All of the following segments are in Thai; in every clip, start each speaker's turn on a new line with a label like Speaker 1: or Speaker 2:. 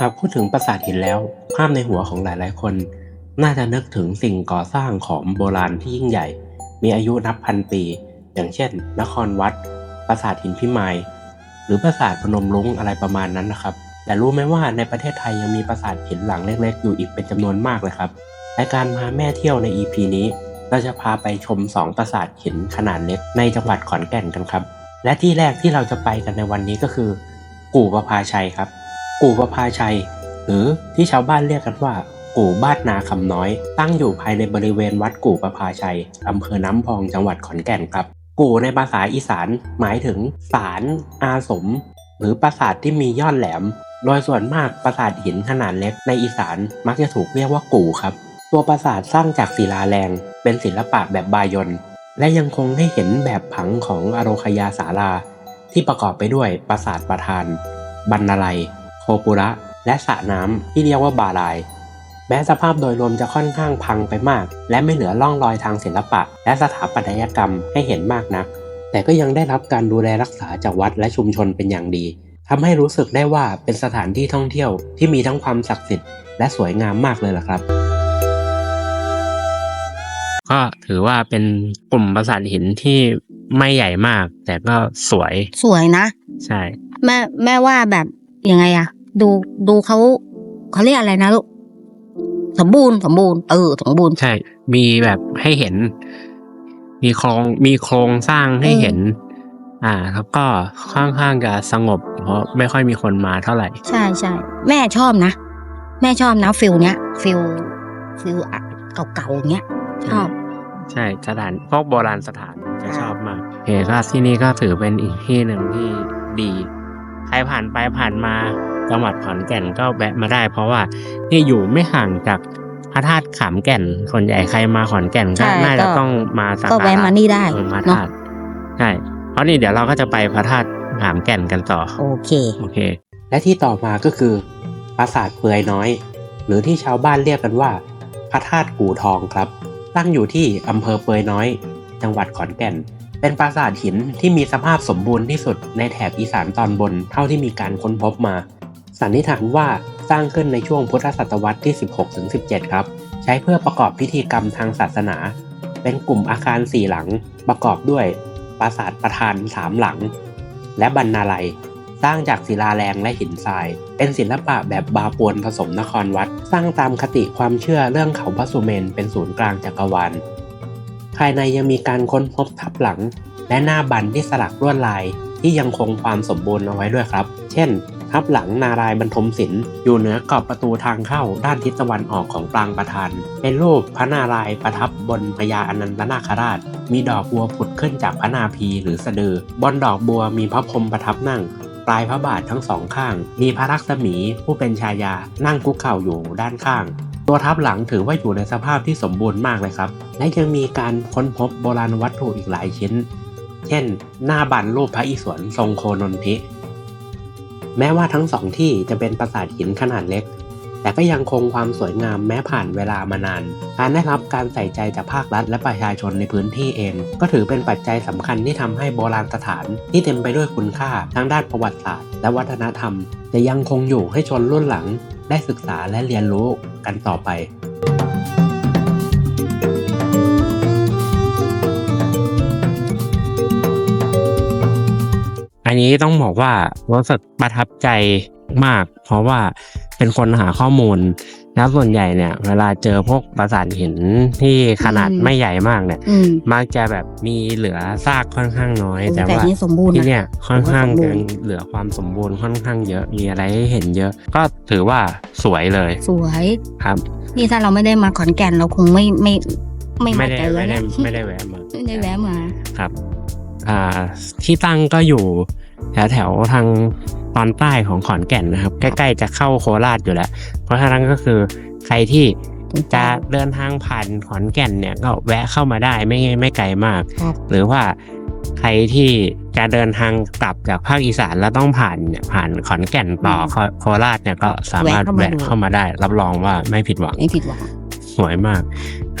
Speaker 1: หากพูดถึงปราสาทหินแล้ว ภาพในหัวของหลายๆ คน น่าจะนึกถึงสิ่งก่อสร้างของโบราณที่ยิ่งใหญ่ มีอายุนับพันปี อย่างเช่น นครวัด ปราสาทหินพิมาย หรือปราสาทพนมรุ้งอะไรประมาณนั้นนะครับ แต่รู้ไหมว่าในประเทศไทยยังมีปราสาทหินหลังเล็ก ๆ อยู่อีกเป็นจำนวนมากเลยครับในการพาแม่เที่ยวใน EP นี้ เราจะพาไปชม 2 ปราสาทหินขนาดเล็กในจังหวัดขอนแก่นกันครับ และที่แรกที่เราจะไปกันในวันนี้ก็คือ กู่ประภาชัยครับ กู่ประภาชัย หรือที่ชาวบ้านเรียกกันว่า กู่บ้านนาคำน้อย ตั้งอยู่ภายในบริเวณวัดกู่ประภาชัยอำเภอน้ำพองจังหวัดขอนแก่นครับ กู่ในภาษาอีสานหมายถึงศาลอาสม หรือปราสาทที่มียอดแหลม โดยส่วนมากปราสาทหินขนาดเล็กในอีสานมักจะถูกเรียกว่ากู่ครับ ตัวปราสาทสร้างจากศิลาแรง เป็นศิลปะแบบบายอนและยังคงให้เห็นแบบผังของอโรคยาสาราที่ประกอบไปด้วยปราสาทประธานบรรณาลัย ปุระ และสระน้ำที่เรียกว่าบาลาย แม้สภาพโดยรวมจะค่อนข้างพังไปมาก และไม่เหลือร่องรอยทางศิลปะ และสถาปัตยกรรมให้เห็นมากนัก แต่ก็ยังได้รับการดูแลรักษาจากวัดและชุมชนเป็นอย่างดีทำให้รู้สึกได้ว่าเป็นสถานที่ท่องเที่ยวที่มีทั้งความศักดิ์สิทธิ์และสวยงามมากเลยล่ะครับ ก็ถือว่าเป็นกลุ่มปราสาทหินที่ไม่ใหญ่มาก แต่ก็สวย
Speaker 2: สวยนะ
Speaker 1: ใช่
Speaker 2: แม่แม่ว่าแบบยังไงอะ ดูดูเขาเขาเรียกอะไรนะลูกสมบูรณ์สมบูรณ์เออสมบูรณ์
Speaker 1: ใช่ มีแบบให้เห็น มีโครงมีโครงสร้างให้เห็น อ่า แล้วก็ค่อนข้างจะสงบ เพราะไม่ค่อยมีคนมาเท่าไหร่
Speaker 2: ใช่ใช่แม่ชอบนะ แม่ชอบนะฟิลเนี้ยฟิลฟิลอะเก่าๆอย่างเงี้ยชอบ
Speaker 1: ใช่สถานพวกโบราณสถานจะชอบมากโอเคก็ที่นี่ก็ถือเป็นอีกที่หนึ่งที่ดี ใครผ่านไปผ่านมา จังหวัดขอนแก่นก็แวะมาได้ เพราะว่านี่อยู่ไม่ห่างจากพระธาตุขามแก่นส่วนใหญ่ใครมาขอนแก่น
Speaker 2: ใช่
Speaker 1: ก็น่าจะ
Speaker 2: ก็
Speaker 1: ต้องมาสัก
Speaker 2: ก็
Speaker 1: การะ
Speaker 2: แวะมานี่ได้
Speaker 1: เออพระ
Speaker 2: เนาะ
Speaker 1: ธาตุใช่เพราะนี่เดี๋ยวเราก็จะไปพระธาตุขามแก่นกันต่อ
Speaker 2: โอเค
Speaker 1: โอเค และที่ต่อมาก็คือ ปราสาทเปือยน้อย หรือที่ชาวบ้านเรียกกันว่า พระธาตุกู่ทองครับ ตั้งอยู่ที่อำเภอเปือยน้อย จังหวัดขอนแก่นเป็นปราสาทหินที่มีสภาพสมบูรณ์ที่สุดในแถบอีสานตอนบนเท่าที่มีการค้นพบมา สันนิษฐานว่าสร้างขึ้นในช่วงพุทธศตวรรษที่ 16-17 ครับ ใช้เพื่อประกอบพิธีกรรมทางศาสนา เป็นกลุ่มอาคารสี่หลัง ประกอบด้วยปราสาทประธานสามหลัง และบรรณาลัย สร้างจากศิลาแรงและหินทราย เป็นศิลปะแบบบาปวนผสมนครวัด สร้างตามคติความเชื่อเรื่องเขาพระสุเมนเป็นศูนย์กลางจักรวาล ภายในยังมีการค้นพบทับหลัง และหน้าบันที่สลักลวดลายที่ยังคงความสมบูรณ์เอาไว้ด้วยครับ เช่น ทับหลังนารายบรรทมศิลป์อยู่เหนือกรอบประตูทางเข้าด้านทิศตะวันออกของปรางประธาน เป็นรูปพระนารายประทับบนพญาอนันตนาคราช มีดอกบัวผุดขึ้นจากพระนาภีหรือสะดือบนดอกบัวมีพระพรหมประทับนั่งปลายพระบาททั้งสองข้าง มีพระลักษมีผู้เป็นชายานั่งคุกเข่าอยู่ด้านข้าง ตัวทับหลังถือว่าอยู่ในสภาพที่สมบูรณ์มากเลยครับ และยังมีการค้นพบโบราณวัตถุอีกหลายชิ้น เช่น หน้าบันรูปพระอิศวรทรงโคนนทิ แม้ว่าทั้งสองที่จะเป็นปราสาทหินขนาดเล็ก แต่ก็ยังคงความสวยงามแม้ผ่านเวลามานาน การได้รับการใส่ใจจากภาครัฐและประชาชนในพื้นที่เอง ก็ถือเป็นปัจจัยสำคัญที่ทำให้โบราณสถาน ที่เต็มไปด้วยคุณค่าทั้งด้านประวัติศาสตร์ และวัฒนธรรม จะยังคงอยู่ให้ชนรุ่นหลัง ได้ศึกษาและเรียนรู้กันต่อไป นนี้ต้องบอกว่ารู้สึกประทับใจมาก เพราะว่าเป็นคนหาข้อมูล แล้วส่วนใหญ่เนี่ย เวลาเจอพวกปราสาทหินที่ขนาด
Speaker 2: อืม
Speaker 1: ไม่ใหญ่มากเนี่ย
Speaker 2: อืม
Speaker 1: มักจะแบบมีเหลือซากค่อนข้างน้อย แต่
Speaker 2: แต่
Speaker 1: ว่า
Speaker 2: นี่สมบูรณ์
Speaker 1: ที่
Speaker 2: นะ
Speaker 1: เนี่ยค่อนข้าง
Speaker 2: ถือว่าสมบู
Speaker 1: ยั
Speaker 2: รงณ์
Speaker 1: เหลือความสมบูรณ์ค่อนข้างเยอะมีอะไรให้เห็นเยอะ ก็ถือว่าสวยเลย
Speaker 2: สวย
Speaker 1: ครับ
Speaker 2: นี่ถ้าเราไม่ได้มาขอนแก่นเราคงไม่ไม่ไม่
Speaker 1: ไม่
Speaker 2: มา
Speaker 1: ได้
Speaker 2: เจอ
Speaker 1: ไม่ได้
Speaker 2: นะ
Speaker 1: ไม่ได้แวะมา
Speaker 2: ไม่ได้แวะมา
Speaker 1: ครับ อ่าที่ตั้งก็อยู่ แถวแถวๆทางตอนใต้ของขอนแก่นนะครับ ใกล้ๆจะเข้าโคราชอยู่แล้ว เพราะฉะนั้นก็คือใครที่จะเดินทางผ่านขอนแก่นเนี่ยก็แวะเข้ามาได้ไม่ไม่ไกลมาก
Speaker 2: ครับ
Speaker 1: หรือว่าใครที่จะเดินทางกลับจากภาคอีสานแล้วต้องผ่านเนี่ยผ่านขอนแก่นต่อโคโคราชเนี่ยก็สามารถแวะเข้ามาได้ รับรองว่าไม่ผิดหวัง
Speaker 2: ไม่ผิดหวัง
Speaker 1: สวยมาก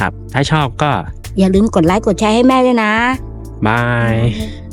Speaker 1: ครับ ถ้าชอบก็
Speaker 2: อย่าลืมกดไลค์กดแชร์ให้แม่ด้วยนะ
Speaker 1: บาย